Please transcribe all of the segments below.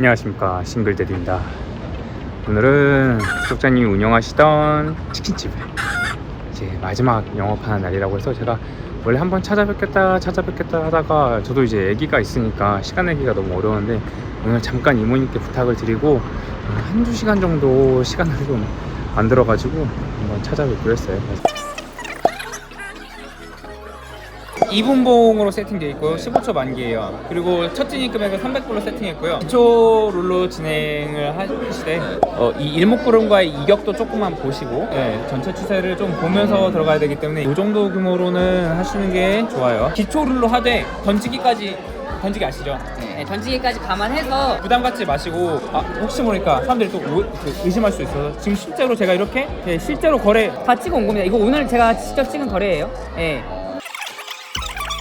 안녕하십니까. 싱글데디입니다. 오늘은 구독자님이 운영하시던 치킨집을 이제 마지막 영업하는 날이라고 해서 제가 원래 한번 찾아뵙겠다 찾아뵙겠다 하다가 저도 이제 아기가 있으니까 시간 내기가 너무 어려운데 오늘 잠깐 이모님께 부탁을 드리고 어, 한두 시간 정도 시간을 좀 만들어 가지고 한번 찾아뵙기로 했어요 2분봉으로 세팅되어 있고요. 15초 만기예요. 그리고 첫 진입 금액은 300불로 세팅했고요. 기초 룰로 진행을 하시되 어, 이 일목구름과의 이격도 조금만 보시고 네, 전체 추세를 좀 보면서 들어가야 되기 때문에 이 정도 규모로는 하시는 게 좋아요. 기초 룰로 하되 던지기까지 던지기 아시죠? 네, 던지기까지 감안해서 부담 갖지 마시고 아, 혹시 모르니까 사람들이 또 오- 그 의심할 수 있어서 지금 실제로 제가 이렇게 네, 실제로 거래 다 찍어 온 겁니다. 이거 오늘 제가 직접 찍은 거래예요. 네.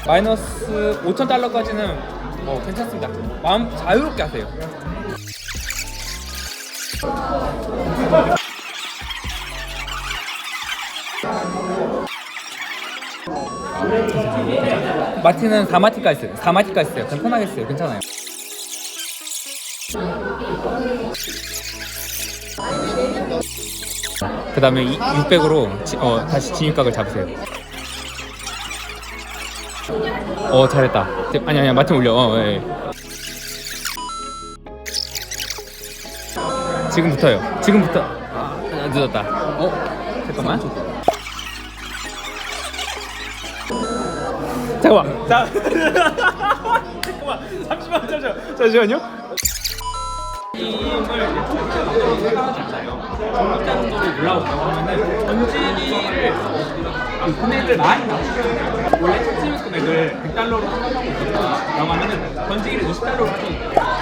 마이너스 5천 달러까지는 어, 괜찮습니다. 마음 자유롭게 하세요. 마티는 4마티까지 있어요. 4마티까지 있어요. 편하게 써요. 괜찮아요. 그 다음에 600으로 어, 다시 진입각을 잡으세요. 어 잘했다. 아니 아니 마트 올려. 어, 예. 지금부터요. 지금부터. 아, 늦었다. 어 잠깐만. 잠깐만. 자. 잠깐만. 잠시만. 잠시만요. 힘을 정도로 올라오고 하면은 던지기를 그 금액을 많이 낮추면 원래 첫 진입 금액을 100달러로 생각하고 있었다라고 하면은 던지기를 20달러로 하죠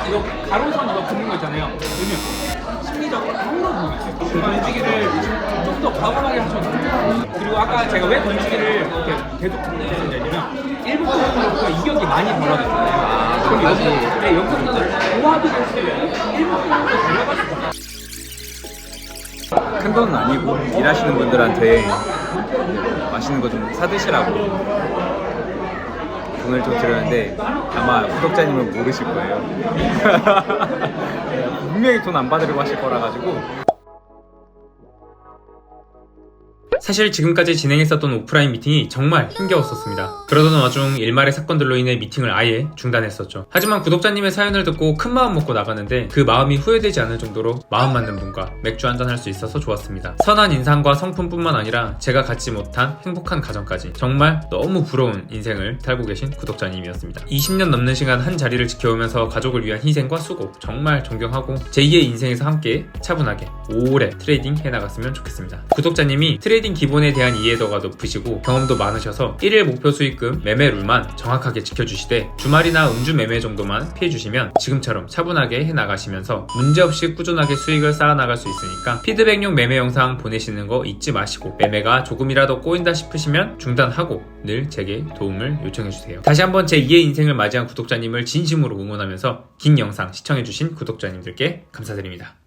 이거 가로선 이거 긋는 거 있잖아요 그러면 심리적으로 아무런 던지기를 좀 더 과감하게 하셔도 돼요 그리고 아까 제가 왜 던지기를 이렇게 계속 던지냐면 1분 동안부터 이격이 많이 벌어졌잖아요 여기 네, 여기서부터는 조합이 될수 있고 1분 동안부터 들어갈 수 있어요 큰 돈은 아니고 일하시는 분들한테 맛있는 거 좀 사드시라고 돈을 좀 드렸는데 아마 구독자님은 모르실 거예요. 분명히 돈 안 받으려고 하실 거라 가지고 사실 지금까지 진행했었던 오프라인 미팅이 정말 힘겨웠었습니다. 그러던 와중 일말의 사건들로 인해 미팅을 아예 중단했었죠. 하지만 구독자님의 사연을 듣고 큰 마음 먹고 나가는데 그 마음이 후회되지 않을 정도로 마음 맞는 분과 맥주 한잔 할 수 있어서 좋았습니다. 선한 인상과 성품뿐만 아니라 제가 갖지 못한 행복한 가정까지 정말 너무 부러운 인생을 살고 계신 구독자님이었습니다. 20년 넘는 시간 한 자리를 지켜오면서 가족을 위한 희생과 수고 정말 존경하고 제2의 인생에서 함께 차분하게 오래 트레이딩 해나갔으면 좋겠습니다. 구독자님이 트레이딩 기본에 대한 이해도가 높으시고 경험도 많으셔서 1일 목표 수익금 매매 룰만 정확하게 지켜주시되 주말이나 음주 매매 정도만 피해주시면 지금처럼 차분하게 해나가시면서 문제없이 꾸준하게 수익을 쌓아나갈 수 있으니까 피드백용 매매 영상 보내시는 거 잊지 마시고 매매가 조금이라도 꼬인다 싶으시면 중단하고 늘 제게 도움을 요청해주세요. 다시 한번 제 2의 인생을 맞이한 구독자님을 진심으로 응원하면서 긴 영상 시청해주신 구독자님들께 감사드립니다.